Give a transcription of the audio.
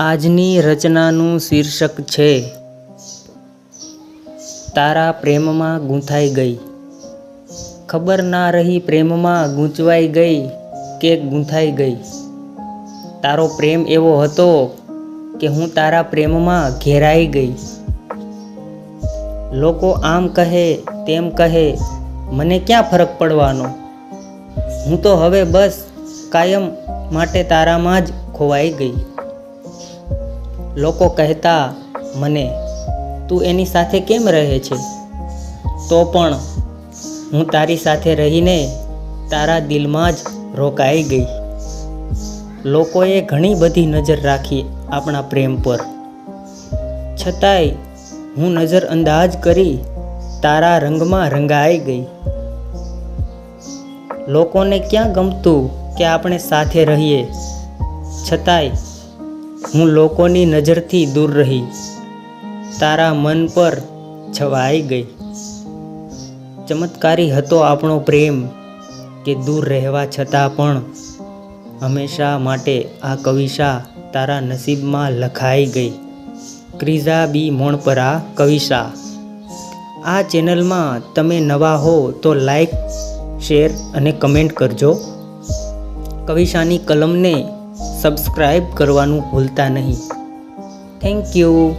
આજની રચનાનું શીર્ષક છે, તારા પ્રેમમાં ગૂંથાઈ ગઈ. ખબર ના રહી પ્રેમમાં ગૂંચવાઈ ગઈ કે ગૂંથાઈ ગઈ. તારો પ્રેમ એવો હતો કે હું તારા પ્રેમમાં ઘેરાઈ ગઈ. લોકો આમ કહે, તેમ કહે, મને ક્યાં ફરક પડવાનો? હું તો હવે બસ કાયમ માટે તારામાં જ ખોવાઈ ગઈ. લોકો કહેતા, મને, તું એની સાથે કેમ રહે છે? તો પણ હું તારી સાથે રહીને તારા દિલમાં જ રોકાઈ ગઈ. લોકોએ ઘણી બધી નજર રાખી આપણા પ્રેમ પર. છતાંય હું નજર અંદાજ કરી તારા રંગમાં રંગાઈ ગઈ. લોકોને ક્યાં ગમતું કે આપણે સાથે રહીએ? છતાંય હું લોકોની નજરથી દૂર રહી. તારા મન પર છવાઈ ગઈ. ચમત્કારી હતો આપણો પ્રેમ કે દૂર રહેવા છતાં પણ હંમેશા માટે આ કવિશા તારા નસીબમાં લખાઈ ગઈ. ક્રિઝા બી મોણપરા કવિશા આ ચેનલમાં તમે નવા હો તો લાઈક, શેર અને કમેન્ટ કરજો. કવિશાની કલમને સબસ્ક્રાઈબ કરવાનું ભૂલતા નહીં. Thank you